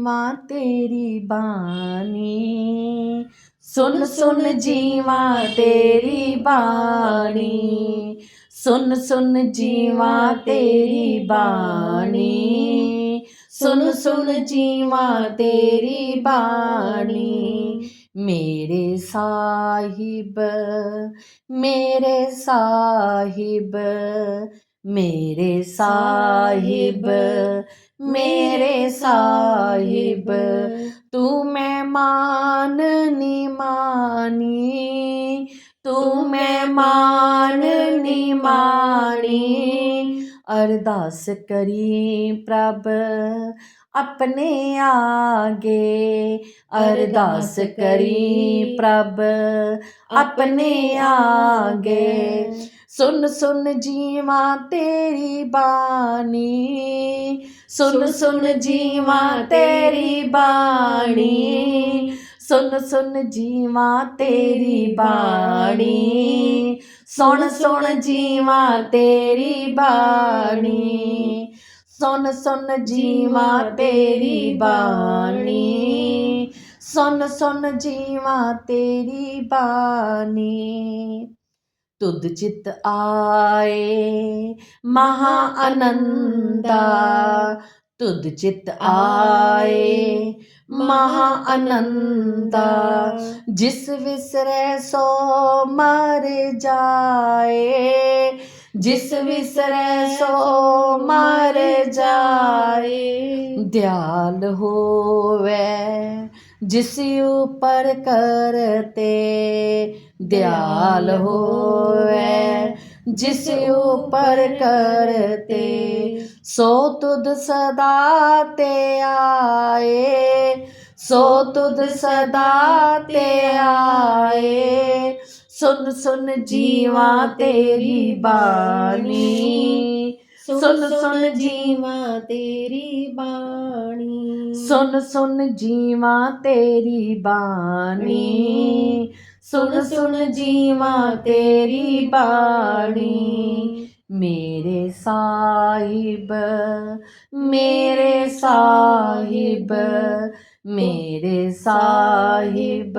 ਜੀਵਾਂ ਤੇਰੀ ਬਾਣੀ। ਸੁਣ ਸੁਣ ਜੀਵਾਂ ਤੇਰੀ ਬਾਣੀ। ਸੁਣ ਸੁਣ ਜੀਵਾਂ ਤੇਰੀ ਬਾਣੀ। ਸੁਣ ਸੁਣ ਜੀਵਾਂ ਤੇਰੀ ਬਾਣੀ। ਮੇਰੇ ਸਾਹਿਬ ਮੇਰੇ ਸਾਹਿਬ ਮੇਰੇ ਸਾਹਿਬ। ਮੇਰੇ ਸਾਹਿਬ ਤੂੰ ਮਹਿਮਾਨ ਨੀ ਮਾਨੀ ਤੂੰ ਮਹਿਮਾਨ ਨੀ ਮਾਣੀ ਅਰਦਾਸ ਕਰੀ ਪ੍ਰਭ ਆਪਣੇ ਆਗੇ। ਅਰਦਾਸ ਕਰੀ ਪ੍ਰਭ ਆਪਣੇ ਆਗੇ। ਸੁਣ ਸੁਣ ਜੀਵਾਂ ਤੇਰੀ ਬਾਣੀ। ਸੁਣ ਸੁਣ ਜੀਵਾਂ ਤੇਰੀ ਬਾਣੀ। ਸੁਣ ਸੁਣ ਜੀਵਾਂ ਤੇਰੀ ਬਾਣੀ। ਸੁਣ ਸੁਣ ਜੀਵਾਂ ਤੇਰੀ ਬਾਣੀ। ਸੁਣ ਸੁਣ ਜੀਵਾਂ ਤੇਰੀ ਬਾਣੀ। ਸੁਣ ਸੁਣ ਜੀਵਾਂ ਤੇਰੀ ਬਾਣੀ। ਤੁਧ ਚਿਤ ਆਏ ਮਹਾ ਆਨੰਦਾ ਤੁਧ ਚਿਤ ਆਏ ਮਹਾ ਆਨੰਦਾ ਜਿਸ ਵਿਸਰੈ ਸੋ ਮਰ ਜਾਏ। ਜਿਸ ਵਿਸਰੈ ਸੋ ਜਾਏ। ਦਿਆਲ ਹੋਵੇ ਜਿਸ ਉਪਰ ਕਰਤੇ। ਦਿਆਲ ਹੋਵੇ ਜਿਸ ਉਪਰ ਕਰਤੇ। ਸੋ ਤੁਧ ਸਦਾ ਤੇ ਆਏ ਸੋ ਤੁਧ ਸਦਾ ਤੇ ਆਏ। ਸੁਨ ਸੁਨ ਜੀਵਾਂ ਤੇਰੀ ਬਾਣੀ। ਸੁਨ ਸੁਨ ਜੀਵਾਂ ਤੇਰੀ ਬਾਣੀ। ਸੁਨ ਸੁਨ ਜੀਵਾਂ ਤੇਰੀ ਬਾਣੀ। ਸੁਨ ਸੁਨ ਜੀਵਾਂ ਤੇਰੀ ਬਾਣੀ। ਮੇਰੇ ਸਾਹਿਬ ਮੇਰੇ ਸਾਹਿਬ ਮੇਰੇ ਸਾਹਿਬ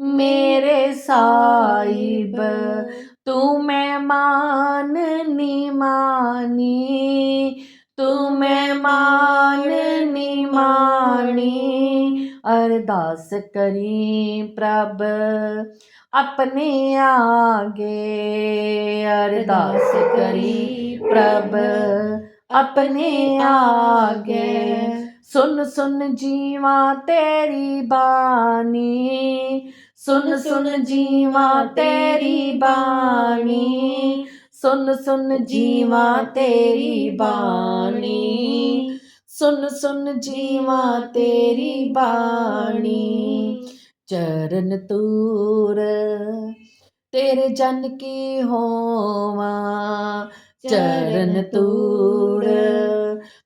ਮੇਰੇ ਸਾਹਿਬ। ਤੂੰ ਮਹਿਮਾਨ ਨੀ ਮਾਨੀ ਤੂੰ ਮਹਿਮਾਨ ਨੀ ਮਾਣੀ ਅਰਦਾਸ ਕਰੀ ਪ੍ਰਭ ਆਪਣੇ ਆਗੇ ਅਰਦਾਸ ਕਰੀ ਪ੍ਰਭ ਆਪਣੇ ਆਗੇ ਸੁਨ ਸੁਨ ਜੀਵਾਂ ਤੇਰੀ ਬਾਣੀ ਸੁਨ ਸੁਨ ਜੀਵਾਂ ਤੇਰੀ ਬਾਣੀ ਸੁਨ ਸੁਨ ਜੀਵਾਂ ਤੇਰੀ ਬਾਣੀ। ਸੁਨ ਸੁਨ ਜੀਵਾਂ ਤੇਰੀ ਬਾਣੀ। ਚਰਨ ਤੂਰ, ਤੇਰੇ ਜਨ ਕੀ ਹੋਵਾਂ। ਚਰਨ ਤੂਰ,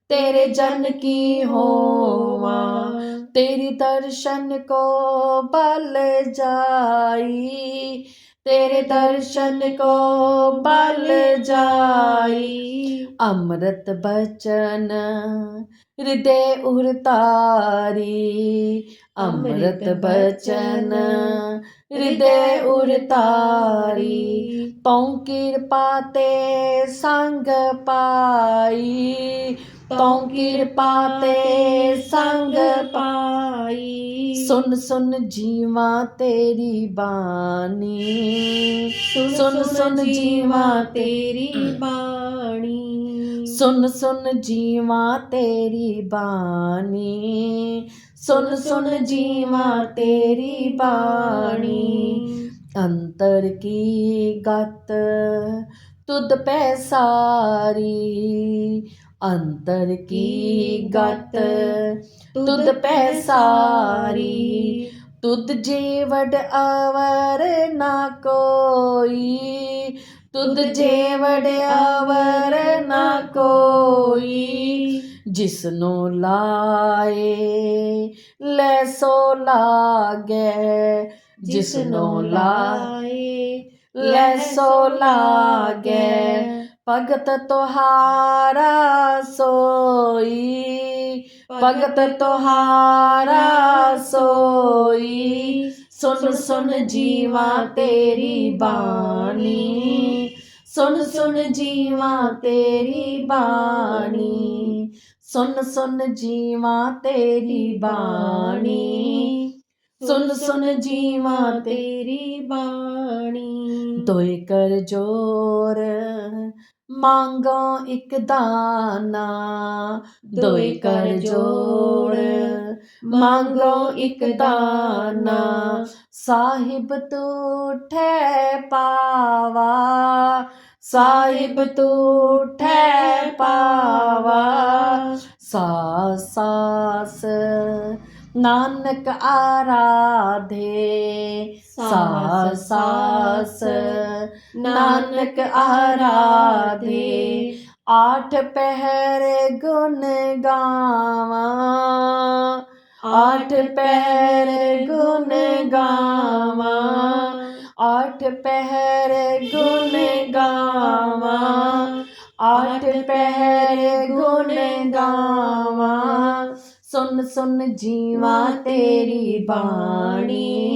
ਤੇਰੇ ਜਨ ਕੀ ਹੋਵਾਂ। ਤੇਰੀ ਦਰਸ਼ਨ ਕੋ ਬਲ ਜਾਈ। ਤੇਰੇ ਦਰਸ਼ਨ ਕੋ ਬਲ ਜਾਈ। ਅੰਮ੍ਰਿਤ ਬਚਨ ਹਿਰਦੇ ਉਰਤਾਰੀ। ਅੰਮ੍ਰਿਤ ਬਚਨ ਹਿਰਦੇ ਉਰਤਾਰੀ। ਤਉ ਕਿਰਪਾ ਤੇ ਸੰਗ ਪਾਈ। ਤਉ ਕਿਰਪਾ ਤੇ ਸੰਗ ਪਾਈ ਸੁਨ ਸੁਨ ਜੀਵਾਂ ਤੇਰੀ ਬਾਣੀ। ਸੁਨ ਸੁਨ ਜੀਵਾਂ ਤੇਰੀ ਬਾਣੀ। ਸੁਨ ਸੁਨ ਜੀਵਾਂ ਤੇਰੀ ਬਾਣੀ। ਸੁਨ ਸੁਨ ਜੀਵਾਂ ਤੇਰੀ ਬਾਣੀ। ਅੰਤਰ ਕੀ ਗਤ? ਤੁਧ ਪੈ ਸਾਰੀ। ਅੰਤਰ ਕੀ ਗਤ? ਤੁਧ ਪੈ ਸਾਰੀ, ਤੁਧ ਜੀਵੜ ਆਵਰ ਨਾ ਕੋਈ, ਤੁਧ ਜੀਵੜ ਆਵਰ ਨਾ ਕੋਈ ਜਿਸ ਨੂੰ ਲਾਏ ਲੈ ਸੋ ਲਾਗੇ ਜਿਸ ਨੂੰ ਲਾਏ ਲੈ ਸੋ ਲਾਗੇ, ਭਗਤ ਤੁਹਾਰਾ ਸੋਈ। ਭਗਤ ਤੁਹਾਰਾ ਸੋਈ। ਸੁਨ ਸੁਨ ਜੀਵਾ ਤੇਰੀ ਬਾਣੀ। ਸੁਨ ਸੁਨ ਜੀਵਾ ਤੇਰੀ ਬਾਣੀ। ਸੁਨ ਸੁਨ ਜੀਵਾ ਤੇਰੀ ਬਾਣੀ। ਸੁਨ ਸੁਨ ਜੀਵਾ ਤੇਰੀ ਬਾਣੀ। ਤੋਏ ਕਰ ਜੋਰ ਮੰਗੋ ਇੱਕ ਦਾਨਾ, ਦੋਏ ਕਰ ਜੋੜ। ਮੰਗੋ ਇੱਕ ਦਾਨਾ, ਸਾਹਿਬ ਤੂੰ ਠੈ ਪਾਵਾ। ਸਾਹਿਬ ਤੂੰ ਠੈ ਪਾਵਾ। ਸਾਸ ਸਾਸ, ਨਾਨਕ ਆਰਾਧੇ। ਸਾਸ ਸਾਸ ਨਾਨਕ ਆਰਾਧੇ, ਆਠ ਪਹਿਰ ਗੁਣ ਗਾਵਾਂ। ਆਠ ਪਹਿਰ ਗੁਣ ਗਾਵਾਂ, ਆਠ ਪਹਿਰ ਗੁਣ ਗਾਵਾਂ, ਆਠ ਪਹਿਰ ਗੁਣ ਗਾਵਾਂ। ਸੁਨ ਸੁਨ ਜੀਵਾ ਤੇਰੀ ਬਾਣੀ।